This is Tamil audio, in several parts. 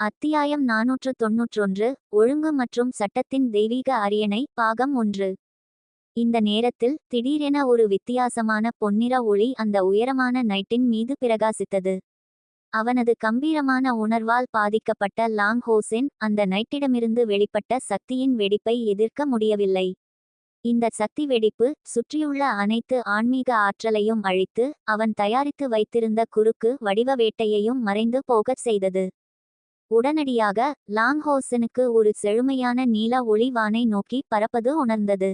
அத்தியாயம் நாநூற்று தொன்னூற்றொன்று ஒழுங்கு மற்றும் சட்டத்தின் தெய்வீக அரியணை பாகம் ஒன்று. இந்த நேரத்தில் திடீரென ஒரு வித்தியாசமான பொன்னிற ஒளி அந்த உயரமான நைட்டின் மீது பிரகாசித்தது. அவனது கம்பீரமான உணர்வால் பாதிக்கப்பட்ட லாங் ஹோசென் அந்த நைட்டிடமிருந்து வெளிப்பட்ட சக்தியின் வெடிப்பை எதிர்க்க முடியவில்லை. இந்த சக்தி வெடிப்பு சுற்றியுள்ள அனைத்து ஆன்மீக ஆற்றலையும் அழித்து அவன் தயாரித்து வைத்திருந்த குறுக்கு வடிவ வேட்டையையும் மறைந்து போகச் செய்தது. உடனடியாக லாங்ஹோசனுக்கு ஒரு செழுமையான நீல ஒளி வானை நோக்கி பறப்பது உணர்ந்தது.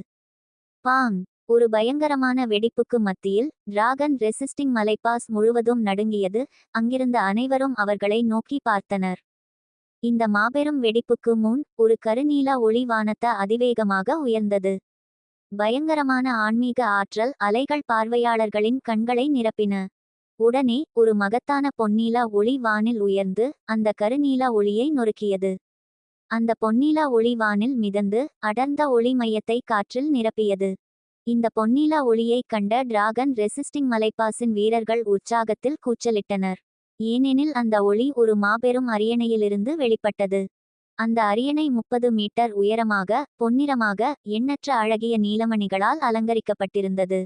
பாங்! ஒரு பயங்கரமான வெடிப்புக்கு மத்தியில் டிராகன் ரெசிஸ்டிங் மலைப்பாஸ் முழுவதும் நடுங்கியது அங்கிருந்த அனைவரும் அவர்களை நோக்கி பார்த்தனர். இந்த மாபெரும் வெடிப்புக்கு முன் ஒரு கருநீல ஒளி வானத்த அதிவேகமாக உயர்ந்தது. பயங்கரமான ஆன்மீக ஆற்றல் அலைகள் பார்வையாளர்களின் கண்களை நிரப்பின. உடனே ஒரு மகத்தான பொன்னீலா ஒளி வானில் உயர்ந்து அந்த கருநீலா ஒளியை நொறுக்கியது. அந்த பொன்னீலா ஒளி வானில் மிதந்து அடர்ந்த ஒளி மையத்தை காற்றில் நிரப்பியது. இந்த பொன்னீலா ஒளியைக் கண்ட டிராகன் ரெசிஸ்டிங் மலைப்பாசின் வீரர்கள் உற்சாகத்தில் கூச்சலிட்டனர். ஏனெனில் அந்த ஒளி ஒரு மாபெரும் அரியணையிலிருந்து வெளிப்பட்டது. அந்த அரியணை முப்பது மீட்டர் உயரமாக பொன்னிறமாக எண்ணற்ற அழகிய நீலமணிகளால் அலங்கரிக்கப்பட்டிருந்தது.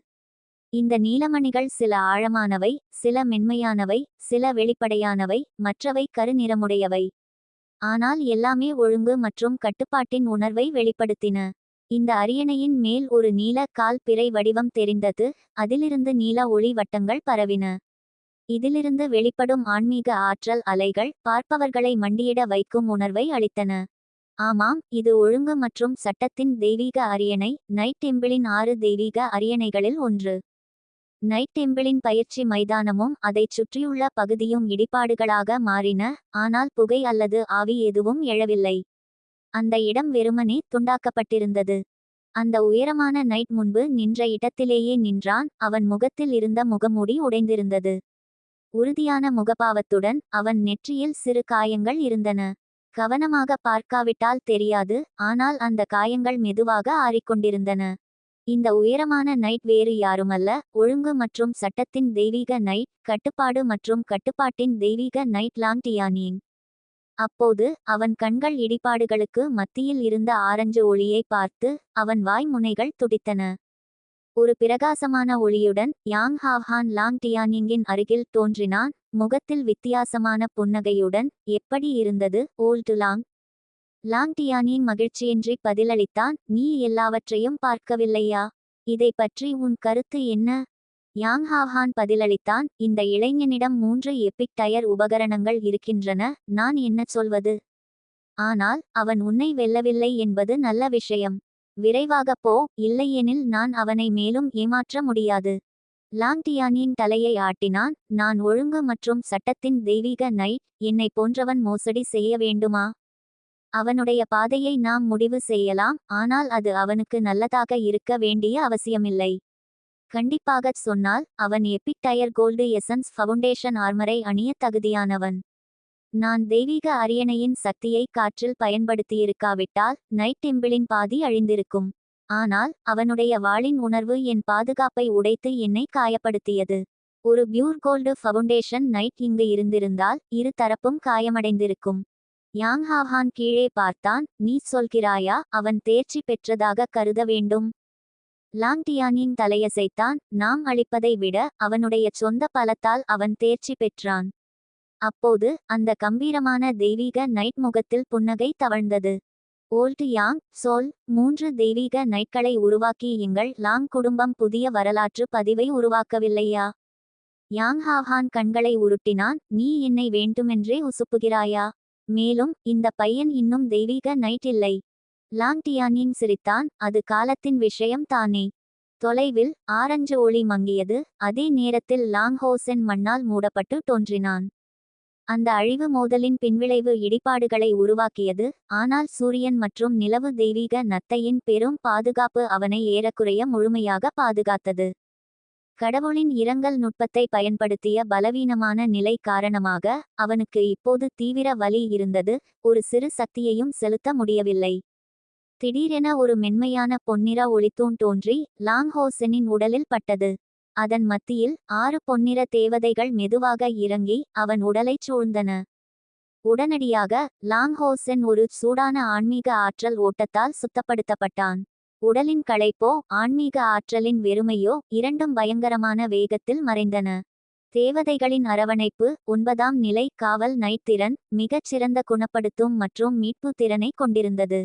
இந்த நீலமணிகள் சில ஆழமானவை சில மென்மையானவை சில வெளிப்படையானவை மற்றவை கருநிறமுடையவை. ஆனால் எல்லாமே ஒழுங்கு மற்றும் கட்டுப்பாட்டின் உணர்வை வெளிப்படுத்தின. இந்த அரியணையின் மேல் ஒரு நீல கால் பிறை வடிவம் தெரிந்தது அதிலிருந்து நீல ஒளி வட்டங்கள் பரவின. இதிலிருந்து வெளிப்படும் ஆன்மீக ஆற்றல் அலைகள் பார்ப்பவர்களை மண்டியிட வைக்கும் உணர்வை அளித்தன. ஆமாம் இது ஒழுங்கு மற்றும் சட்டத்தின் தெய்வீக அரியணை நைட் டெம்பிளின் ஆறு தெய்வீக அரியணைகளில் ஒன்று. நைட் டெம்பிளின் பயிற்சி மைதானமும் அதைச் சுற்றியுள்ள பகுதியும் இடிபாடுகளாக மாறின ஆனால் புகை அல்லது ஆவி எதுவும் எழவில்லை. அந்த இடம் வெறுமனே துண்டாக்கப்பட்டிருந்தது. அந்த உயரமான நைட் முன்பு நின்ற இடத்திலேயே நின்றான் அவன் முகத்தில் இருந்த முகமூடி உடைந்திருந்தது. உறுதியான முகபாவத்துடன் அவன் நெற்றியில் சிறு காயங்கள் இருந்தன. கவனமாக பார்க்காவிட்டால் தெரியாது ஆனால் அந்த காயங்கள் மெதுவாக ஆறிக்கொண்டிருந்தன. இந்த உயரமான நைட் வேறு யாருமல்ல ஒழுங்கு மற்றும் சட்டத்தின் தெய்வீக நைட் கட்டுப்பாடு மற்றும் கட்டுப்பாட்டின் தெய்வீக நைட் லாங் டியானியின் அப்போது அவன் கண்கள் இடிபாடுகளுக்கு மத்தியில் இருந்த ஆரஞ்சு ஒளியை பார்த்து அவன் வாய் முனைகள் துடித்தன. ஒரு பிரகாசமான ஒளியுடன் யாங் ஹாவ்ஹான் லாங் டியானிங்கின் அருகில் தோன்றினான் முகத்தில் வித்தியாசமான புன்னகையுடன் எப்படி இருந்தது ஓல்டு லாங்? லாங்டியானின் மகிழ்ச்சியின்றி பதிலளித்தான் நீ எல்லாவற்றையும் பார்க்கவில்லையா? இதை பற்றி உன் கருத்து என்ன யாங் ஹாவ்ஹான் பதிலளித்தான் இந்த இளைஞனிடம் மூன்று எப்பிக் டயர் உபகரணங்கள் இருக்கின்றன நான் என்ன சொல்வது? ஆனால் அவன் உன்னை வெல்லவில்லை என்பது நல்ல விஷயம். விரைவாக போ இல்லையெனில் நான் அவனை மேலும் ஏமாற்ற முடியாது லாங்டியானின் தலையை ஆட்டினான் நான் ஒழுங்கு மற்றும் சட்டத்தின் தெய்வீக நைட் என்னை போன்றவன் மோசடி செய்ய வேண்டுமா? அவனுடைய பாதையை நாம் முடிவு செய்யலாம் ஆனால் அது அவனுக்கு நல்லதாக இருக்க வேண்டிய அவசியமில்லை. கண்டிப்பாகச் சொன்னால் அவன் epic tier gold essence foundation ஆர்மரை அணிய தகுதியானவன். நான் தெய்வீக அரியணையின் சக்தியை காற்றில் பயன்படுத்தியிருக்காவிட்டால் நைட் டிம்பிளின் பாதி அழிந்திருக்கும். ஆனால் அவனுடைய வாளின் உணர்வு என் பாதுகாப்பை உடைத்து என்னை காயப்படுத்தியது. ஒரு பியூர் கோல்டு ஃபவுண்டேஷன் நைட் இங்கு இருந்திருந்தால் இரு தரப்பும் காயமடைந்திருக்கும். யாங்ஹாவ்ஹான் கீழே பார்த்தான். நீ சொல்கிறாயா? அவன் தேர்ச்சி பெற்றதாக கருத வேண்டும். லாங்டியானின் தலையசைத்தான். நாம் அளிப்பதை விட அவனுடைய சொந்த பலத்தால் அவன் தேர்ச்சி பெற்றான். அப்போது அந்த கம்பீரமான தெய்வீக நைட் முகத்தில் புன்னகை தவழ்ந்தது. Old yang soul. மூன்று தெய்வீக நைட்களை உருவாக்கி எங்கள் லாங் குடும்பம் புதிய வரலாற்று பதிவை உருவாக்கவில்லையா? யாங் ஹாவ்ஹான் கண்களை உருட்டினான். நீ என்னை வேண்டுமென்றே உசுப்புகிறாயா? மேலும் இந்த பையன் இன்னும் தெய்வீக நைட் இல்லை. லாங்டியானின் சிரித்தான் அது காலத்தின் விஷயம் தானே. தொலைவில் ஆரஞ்சு ஒளி மங்கியது அதே நேரத்தில் லாங்ஹோசென் மண்ணால் மூடப்பட்டு தோன்றினான். அந்த அழிவு மோதலின் பின்விளைவு இடிபாடுகளை உருவாக்கியது ஆனால் சூரியன் மற்றும் நிலவு தெய்வீக நத்தையின் பெரும் பாதுகாப்பு அவனை ஏறக்குறைய முழுமையாக பாதுகாத்தது. கடவுளின் இரங்கல் நுட்பத்தை பயன்படுத்திய பலவீனமான நிலை காரணமாக அவனுக்கு இப்போது தீவிர வலி இருந்தது ஒரு சிறு சக்தியையும் செலுத்த முடியவில்லை. திடீரென ஒரு மென்மையான பொன்னிற ஒளித்தூண் தோன்றி லாங்ஹோசனின் உடலில் பட்டது. அதன் மத்தியில் ஆறு பொன்னிற தேவதைகள் மெதுவாக இறங்கி அவன் உடலைச் சூழ்ந்தன. உடனடியாக லாங்ஹோசென் ஒரு சூடான ஆன்மீக ஆற்றல் ஓட்டத்தால் சுத்தப்படுத்தப்பட்டான். உடலின் களைப்போ ஆன்மீக ஆற்றலின் வெறுமையோ இரண்டும் பயங்கரமான வேகத்தில் மறைந்தன. தேவதைகளின் அரவணைப்பு ஒன்பதாம் நிலை காவல் நைத்திறன் மிகச் சிறந்த குணப்படுத்தும் மற்றும் மீட்பு திறனை கொண்டிருந்தது.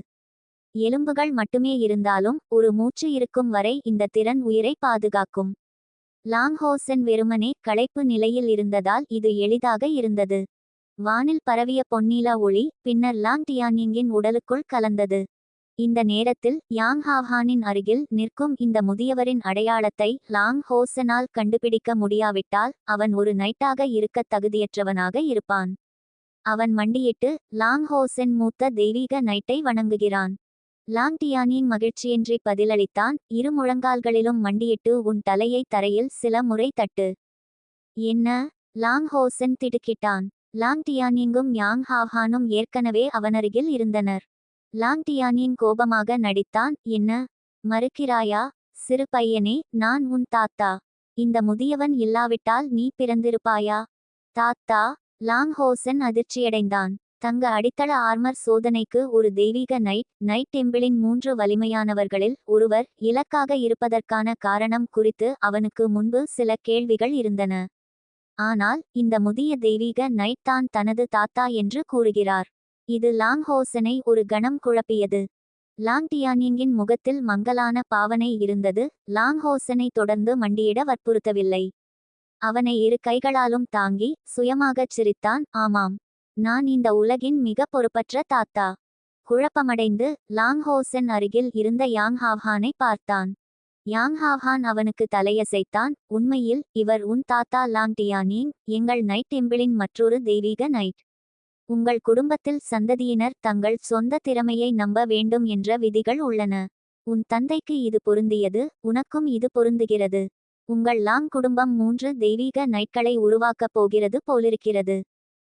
எலும்புகள் மட்டுமே இருந்தாலும் ஒரு மூச்சு இருக்கும் வரை இந்த திறன் உயிரை பாதுகாக்கும். லாங்ஹோசன் வெறுமனே களைப்பு நிலையில் இருந்ததால் இது எளிதாக இருந்தது. வானில் பரவிய பொன்னீல ஒளி பின்னர் லாங் டியானிங்கின் உடலுக்குள் கலந்தது. இந்த நேரத்தில் யாங் ஹாவ்ஹானின் அருகில் நிற்கும் இந்த முதியவரின் அடையாளத்தை லாங் ஹோசனால் கண்டுபிடிக்க முடியாவிட்டால் அவன் ஒரு நைட்டாக இருக்கத் தகுதியற்றவனாக இருப்பான். அவன் மண்டியிட்டு லாங் ஹோசென் மூத்த தெய்வீக நைட்டை வணங்குகிறான். லாங் டியானின் மகிழ்ச்சியின்றி பதிலளித்தான் இரு முழங்கால்களிலும் மண்டியிட்டு உன் தலையை தரையில் சில முறை தட்டு. என்ன? லாங் ஹோசென் திடுக்கிட்டான். லாங் டியானிங்கும் யாங் ஹாவ்ஹானும் ஏற்கனவே அவனருகில் இருந்தனர். லாங்டியானின் கோபமாக நடித்தான். என்ன? மறுக்கிறாயா? சிறு பையனே நான் உன் தாத்தா. இந்த முதியவன் இல்லாவிட்டால் நீ பிறந்திருப்பாயா? தாத்தா? லாங்ஹோசன் அதிர்ச்சியடைந்தான். தங்க அடித்தள ஆர்மர் சோதனைக்கு ஒரு தெய்வீக நைட் நைட் டெம்பிளின் மூன்று வலிமையானவர்களில் ஒருவர் இலக்காக இருப்பதற்கான காரணம் குறித்து அவனுக்கு முன்பு சில கேள்விகள் இருந்தன. ஆனால் இந்த முதிய தெய்வீக நைட் தான் தனது தாத்தா என்று கூறுகிறார். இது லாங் ஹோசனை ஒரு கணம் குழப்பியது. லாங்டியானிங்கின் முகத்தில் மங்கலான பாவனை இருந்தது. லாங்ஹோசனை தொடர்ந்து மண்டியிட வற்புறுத்தவில்லை. அவனை இரு கைகளாலும் தாங்கி சுயமாகச் சிரித்தான். ஆமாம் நான் இந்த உலகின் மிக பொறுப்பற்ற தாத்தா குழப்பமடைந்து லாங் ஹோசன் அருகில் இருந்த யாங் ஹாவ்ஹானை பார்த்தான். யாங் ஹாவ்ஹான் அவனுக்கு தலையசைத்தான். உண்மையில் இவர் உன் தாத்தா லாங்டியானிங் எங்கள் நைட் டெம்பிளின் மற்றொரு தெய்வீக நைட். உங்கள் குடும்பத்தில் சந்ததியினர் தங்கள் சொந்த திறமையை நம்ப வேண்டும் என்ற விதிகள் உள்ளன. உன் தந்தைக்கு இது பொருந்தியது உனக்கும் இது பொருந்துகிறது. உங்கள் லாங் குடும்பம் மூன்று தெய்வீக நைட்களை உருவாக்கப் போகிறது போலிருக்கிறது.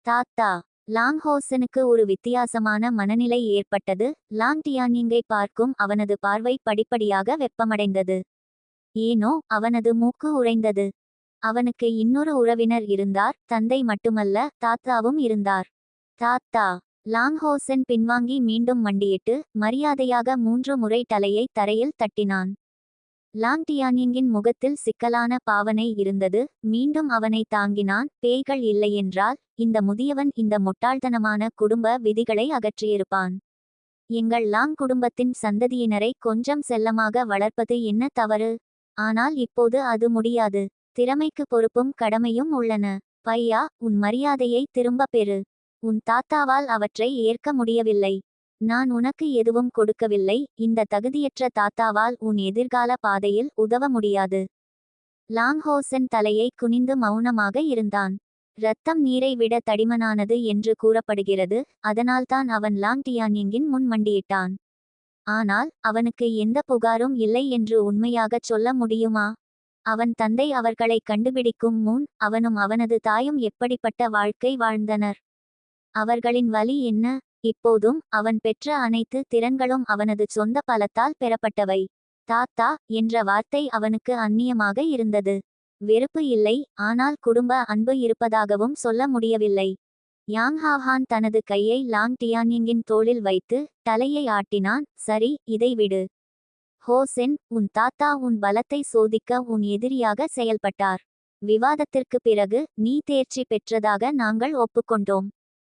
தாத்தா லாங் ஹோசனுக்கு ஒரு வித்தியாசமான மனநிலை ஏற்பட்டது. லாங் டியானிங்கை பார்க்கும் அவனது பார்வை படிப்படியாக வெப்பமடைந்தது. ஏனோ அவனது மூக்கு உறைந்தது. அவனுக்கு இன்னொரு உறவினர் இருந்தார். தந்தை மட்டுமல்ல தாத்தாவும் இருந்தார். தாத்தா லாங்ஹோசன் பின்வாங்கி மீண்டும் மண்டியிட்டு மரியாதையாக மூன்று முறை தலையை தரையில் தட்டினான். லாங் டியானிங்கின் முகத்தில் சிக்கலான பாவனை இருந்தது. மீண்டும் அவனை தாங்கினான். பேய்கள் இல்லையென்றால் இந்த முதியவன் இந்த முட்டாள்தனமான குடும்ப விதிகளை அகற்றியிருப்பான். எங்கள் லாங் குடும்பத்தின் சந்ததியினரை கொஞ்சம் செல்லமாக வளர்ப்பது என்ன தவறு? ஆனால் இப்போது அது முடியாது. திறமைக்கு பொறுப்பும் கடமையும் உள்ளன. பையா உன் மரியாதையை திரும்பப் பெறு. உன் தாத்தாவால் அவற்றை ஏற்க முடியவில்லை. நான் உனக்கு எதுவும் கொடுக்கவில்லை. இந்த தகுதியற்ற தாத்தாவால் உன் எதிர்கால பாதையில் உதவ முடியாது. லாங்ஹோசன் தலையை குனிந்து மௌனமாக இருந்தான். இரத்தம் நீரை விட தடிமனானது என்று கூறப்படுகிறது. அதனால்தான் அவன் லாங் டியானிங்கின் முன் மண்டியிட்டான். ஆனால் அவனுக்கு எந்த புகாரும் இல்லை என்று உண்மையாகச் சொல்ல முடியுமா? அவன் தந்தை அவர்களை கண்டுபிடிக்கும் முன் அவனும் அவனது தாயும் எப்படிப்பட்ட வாழ்க்கை வாழ்ந்தனர்? அவர்களின் வலி என்ன? இப்போதும் அவன் பெற்ற அனைத்து திறன்களும் அவனது சொந்த பலத்தால் பெறப்பட்டவை. தாத்தா என்ற வார்த்தை அவனுக்கு அந்நியமாக இருந்தது. வெறுப்பு இல்லை ஆனால் குடும்ப அன்பு இருப்பதாகவும் சொல்ல முடியவில்லை. யாங் ஹாவ்ஹான் தனது கையை லாங் டியானிங்கின் தோளில் வைத்து தலையை ஆட்டினான். சரி இதை விடு. ஹோசென் உன் தாத்தா உன் பலத்தை சோதிக்க உன் எதிரியாக செயல்பட்டார். விவாதத்திற்கு பிறகு நீ தேர்ச்சி பெற்றதாக நாங்கள் ஒப்புக்கொண்டோம்.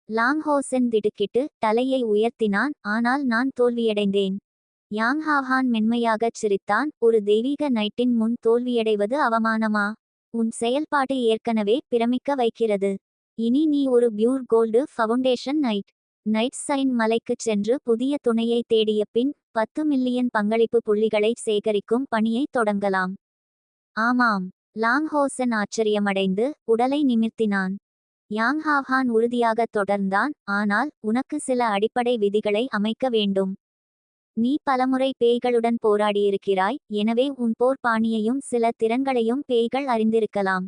லாங்ஹோசென் திடுக்கிட்டு தலையை உயர்த்தினான். ஆனால் நான் தோல்வியடைந்தேன். யாங்ஹாவ்ஹான் மென்மையாகச் சிரித்தான். ஒரு தெய்வீக நைட்டின் முன் தோல்வியடைவது அவமானமா? உன் செயல்பாடு ஏற்கனவே பிரமிக்க வைக்கிறது. இனி நீ ஒரு pure gold foundation knight knight sign மலைக்குச் சென்று புதிய துணையை தேடிய பின் பத்து மில்லியன் பங்களிப்பு புள்ளிகளை சேகரிக்கும் பணியை தொடங்கலாம். ஆமாம். லாங்ஹோசன் ஆச்சரியமடைந்து உடலை நிமிர்த்தினான். யாங் ஹாவ்ஹான் உறுதியாக தொடர்ந்தான் ஆனால் உனக்கு சில அடிப்படை விதிகளை அமைக்க வேண்டும். நீ பலமுறை பேய்களுடன் போராடியிருக்கிறாய் எனவே உன் போர் பாணியையும் சில திறன்களையும் பேய்கள் அறிந்திருக்கலாம்.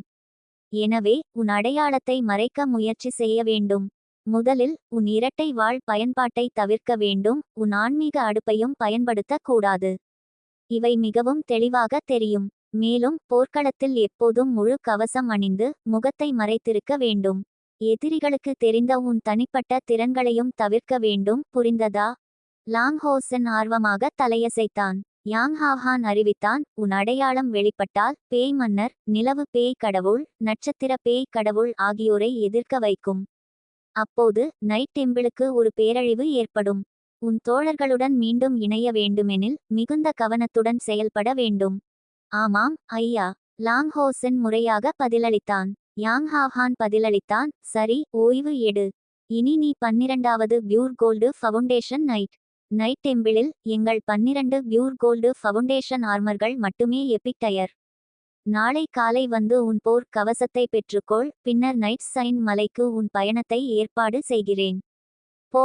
எனவே உன் அடையாளத்தை மறைக்க முயற்சி செய்ய வேண்டும். முதலில் உன் இரட்டை வாழ் பயன்பாட்டை தவிர்க்க வேண்டும் உன் ஆன்மீக அடுப்பையும் பயன்படுத்தக் கூடாது. இவை மிகவும் தெளிவாக தெரியும். மேலும் போர்க்களத்தில் எப்போதும் முழு கவசம் அணிந்து முகத்தை மறைத்திருக்க வேண்டும். எதிரிகளுக்கு தெரிந்த உன் தனிப்பட்ட திறன்களையும் தவிர்க்க வேண்டும் புரிந்ததா? லாங் ஹோசன் ஆர்வமாக தலையசைத்தான். யாங் ஹாஹான் அறிவித்தான் உன் அடையாளம் வெளிப்பட்டால் பேய் மன்னர் நிலவு பேய் கடவுள் நட்சத்திர பேய் கடவுள் ஆகியோரை எதிர்க்க வைக்கும். அப்போது நைட் டெம்பிளுக்கு ஒரு பேரழிவு ஏற்படும். உன் தோழர்களுடன் மீண்டும் இணைய வேண்டுமெனில் மிகுந்த கவனத்துடன் செயல்பட வேண்டும். ஆமாம் ஐயா. லாங் ஹோசன் முறையாக பதிலளித்தான். யாங் ஹாஹான் பதிலளித்தான் சரி ஓய்வு எடு. இனி நீ பன்னிரண்டாவது pure gold foundation knight. Knight டெம்பிளில் எங்கள் பன்னிரண்டு பியூர் கோல்டு ஃபவுண்டேஷன் ஆர்மர்கள் மட்டுமே எபிக் டயர். நாளை காலை வந்து உன் போர் கவசத்தை பெற்றுக்கொள் பின்னர் நைட் சைன் மலைக்கு உன் பயணத்தை ஏற்பாடு செய்கிறேன். போ